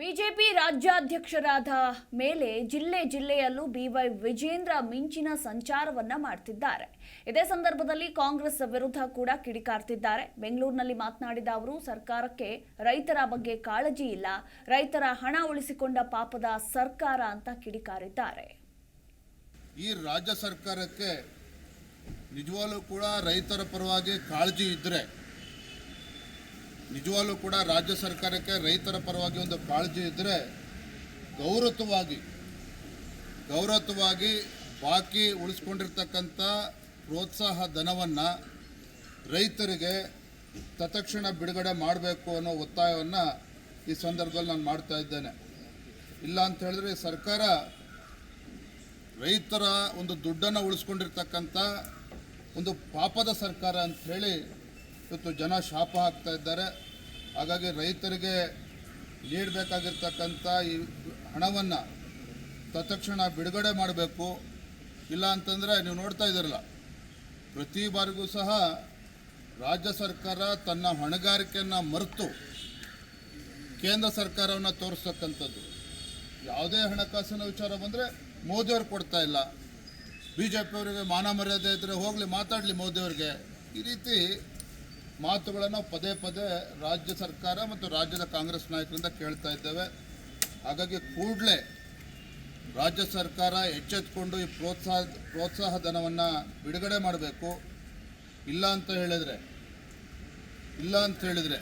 BJP ರಾಜ್ಯಾಧ್ಯಕ್ಷರಾದ ಮೇಲೆ ಜಿಲ್ಲೆ ಜಿಲ್ಲೆಯಲ್ಲೂ ಬಿವೈ ವಿಜೇಂದ್ರ ಮಿಂಚಿನ ಸಂಚಾರವನ್ನ ಮಾಡ್ತಿದ್ದಾರೆ. ಇದೇ ಸಂದರ್ಭದಲ್ಲಿ ಕಾಂಗ್ರೆಸ್ ವಿರುದ್ಧ ಕೂಡ ಕಿಡಿಕಾರ್ತಿದ್ದಾರೆ. ಬೆಂಗಳೂರಿನಲ್ಲಿ ಮಾತನಾಡಿದ ಅವರು, ಸರ್ಕಾರಕ್ಕೆ ರೈತರ ಬಗ್ಗೆ ಕಾಳಜಿ ಇಲ್ಲ. ರೈತರ ಹಣ ಉಳಿಸಿಕೊಂಡ ಪಾಪದ ಸರ್ಕಾರ ಅಂತ ಕಿಡಿಕಾರಿದ್ದಾರೆ. ಈ ರಾಜ್ಯ ಸರ್ಕಾರಕ್ಕೆ ನಿಜವಾಗ್ಲೂ ಕೂಡ ರೈತರ ಪರವಾಗಿ ಕಾಳಜಿ ಇದ್ದರೆ ನಿಜವಾಗ್ಲೂ ಕೂಡ ರಾಜ್ಯ ಸರ್ಕಾರಕ್ಕೆ ರೈತರ ಪರವಾಗಿ ಒಂದು ಕಾಳಜಿ ಇದ್ದರೆ ಗೌರವವಾಗಿ ಗೌರವವಾಗಿ ಬಾಕಿ ಉಳಿಸ್ಕೊಂಡಿರ್ತಕ್ಕಂಥ ಪ್ರೋತ್ಸಾಹ ಧನವನ್ನು ರೈತರಿಗೆ ತತ್ಕ್ಷಣ ಬಿಡುಗಡೆ ಮಾಡಬೇಕು ಅನ್ನೋ ಒತ್ತಾಯವನ್ನು ಈ ಸಂದರ್ಭದಲ್ಲಿ ನಾನು ಮಾಡ್ತಾ ಇದ್ದೇನೆ. ಇಲ್ಲ ಅಂತ ಹೇಳಿದ್ರೆ ಸರ್ಕಾರ ರೈತರ ಒಂದು ದುಡ್ಡನ್ನು ಉಳಿಸ್ಕೊಂಡಿರ್ತಕ್ಕಂಥ ಒಂದು ಪಾಪದ ಸರ್ಕಾರ ಅಂಥೇಳಿ ಇವತ್ತು ಜನ ಶಾಪ ಹಾಕ್ತಾ ಇದ್ದಾರೆ. ಹಾಗಾಗಿ ರೈತರಿಗೆ ನೀಡಬೇಕಾಗಿರ್ತಕ್ಕಂಥ ಈ ಹಣವನ್ನು ತತ್ಕ್ಷಣ ಬಿಡುಗಡೆ ಮಾಡಬೇಕು. ಇಲ್ಲ ಅಂತಂದರೆ ನೀವು ನೋಡ್ತಾ ಇದ್ದೀರಲ್ಲ, ಪ್ರತಿ ಬಾರಿಗೂ ಸಹ ರಾಜ್ಯ ಸರ್ಕಾರ ತನ್ನ ಹೊಣೆಗಾರಿಕೆಯನ್ನು ಮರೆತು ಕೇಂದ್ರ ಸರ್ಕಾರವನ್ನು ತೋರಿಸ್ತಕ್ಕಂಥದ್ದು. ಯಾವುದೇ ಹಣಕಾಸಿನ ವಿಚಾರ ಬಂದರೆ ಮೋದಿಯವ್ರು ಕೊಡ್ತಾ ಇಲ್ಲ. ಬಿ ಜೆ ಪಿಯವರಿಗೆ ಮಾನ ಮರ್ಯಾದೆ ಇದ್ದರೆ ಹೋಗಲಿ, ಮಾತಾಡಲಿ ಮೋದಿಯವ್ರಿಗೆ. ಈ ರೀತಿ ಮಾತುಗಳನ್ನು ಪದೇ ಪದೇ ರಾಜ್ಯ ಸರ್ಕಾರ ಮತ್ತು ರಾಜ್ಯದ ಕಾಂಗ್ರೆಸ್ ನಾಯಕರಿಂದ ಕೇಳ್ತಾ ಇದ್ದೇವೆ. ಹಾಗಾಗಿ ಕೂಡಲೇ ರಾಜ್ಯ ಸರ್ಕಾರ ಎಚ್ಚೆತ್ಕೊಂಡು ಈ ಪ್ರೋತ್ಸಾಹ ಪ್ರೋತ್ಸಾಹ ಧನವನ್ನು ಬಿಡುಗಡೆ ಮಾಡಬೇಕು. ಇಲ್ಲ ಅಂತ ಹೇಳಿದರೆ, ಇಲ್ಲ ಅಂತ ಹೇಳಿದರೆ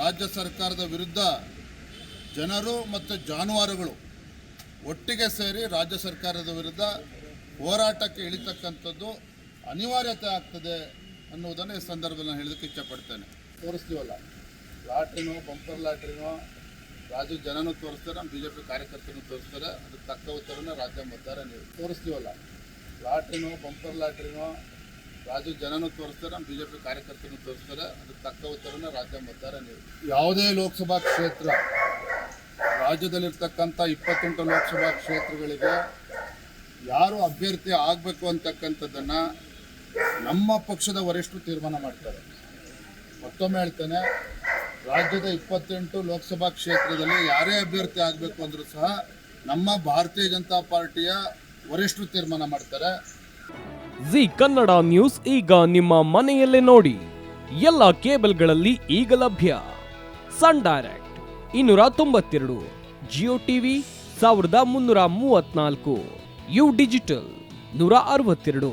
ರಾಜ್ಯ ಸರ್ಕಾರದ ವಿರುದ್ಧ ಜನರು ಮತ್ತು ಜಾನುವಾರುಗಳು ಒಟ್ಟಿಗೆ ಸೇರಿ ರಾಜ್ಯ ಸರ್ಕಾರದ ವಿರುದ್ಧ ಹೋರಾಟಕ್ಕೆ ಇಳಿತಕ್ಕಂಥದ್ದು ಅನಿವಾರ್ಯತೆ ಆಗ್ತದೆ ಅನ್ನುವುದನ್ನು ಈ ಸಂದರ್ಭದಲ್ಲಿ ಹೇಳೋದಕ್ಕೆ ಇಷ್ಟಪಡ್ತೇನೆ. ತೋರಿಸ್ತೀವಲ್ಲ? ಲಾಟ್ರಿನೋ, ಬಂಪರ್ ಲಾಟ್ರಿನೋ, ರಾಜು ಜನನೂ ತೋರಿಸ್ತಾರೆ, ನಮ್ಮ ಬಿ ಜೆ ಪಿ ತೋರಿಸ್ತಾರೆ, ಅದಕ್ಕೆ ತಕ್ಕ ಉತ್ತರನ ರಾಜ್ಯ ಮತದಾರ ನೀವು ತೋರಿಸ್ತೀವಲ್ಲ? ಲಾಟ್ರಿನೋ, ಬಂಪರ್ ಲಾಟ್ರಿನೋ ರಾಜ್ಯ ಜನನೂ ತೋರಿಸ್ತಾರೆ, ನಮ್ಮ ಬಿ ಜೆ ಪಿ ತೋರಿಸ್ತಾರೆ, ಅದಕ್ಕೆ ತಕ್ಕ ಉತ್ತರನ ರಾಜ್ಯ ಮತದಾರ ನೀವು ಯಾವುದೇ ಲೋಕಸಭಾ ಕ್ಷೇತ್ರ, ರಾಜ್ಯದಲ್ಲಿರ್ತಕ್ಕಂಥ ಇಪ್ಪತ್ತೆಂಟು ಲೋಕಸಭಾ ಕ್ಷೇತ್ರಗಳಿಗೆ ಯಾರು ಅಭ್ಯರ್ಥಿ ಆಗಬೇಕು ಅಂತಕ್ಕಂಥದ್ದನ್ನು ನಮ್ಮ ಪಕ್ಷದ ವರಿಷ್ಠರು ತೀರ್ಮಾನ ಮಾಡ್ತಾರೆ. ಮತ್ತೊಮ್ಮೆ ಹೇಳ್ತೇನೆ, ರಾಜ್ಯದ ಇಪ್ಪತ್ತೆಂಟು ಲೋಕಸಭಾ ಕ್ಷೇತ್ರದಲ್ಲಿ ಯಾರೇ ಅಭ್ಯರ್ಥಿ ಆಗಬೇಕು ಅಂದರೂ ಸಹ ನಮ್ಮ ಭಾರತೀಯ ಜನತಾ ಪಾರ್ಟಿಯ ವರಿಷ್ಠರು ತೀರ್ಮಾನ ಮಾಡ್ತಾರೆ. ಜಿ ಕನ್ನಡ ನ್ಯೂಸ್ ಈಗ ನಿಮ್ಮ ಮನೆಯಲ್ಲೇ ನೋಡಿ. ಎಲ್ಲ ಕೇಬಲ್ಗಳಲ್ಲಿ ಈಗ ಲಭ್ಯ. ಸನ್ ಡೈರೆಕ್ಟ್ ಇನ್ನೂರ ತೊಂಬತ್ತೆರಡು, ಜಿಯೋ ಟಿವಿ ಸಾವಿರದ ಮುನ್ನೂರ ಮೂವತ್ನಾಲ್ಕು ಯು ಡಿಜಿಟಲ್ ನೂರ ಅರವತ್ತೆರಡು.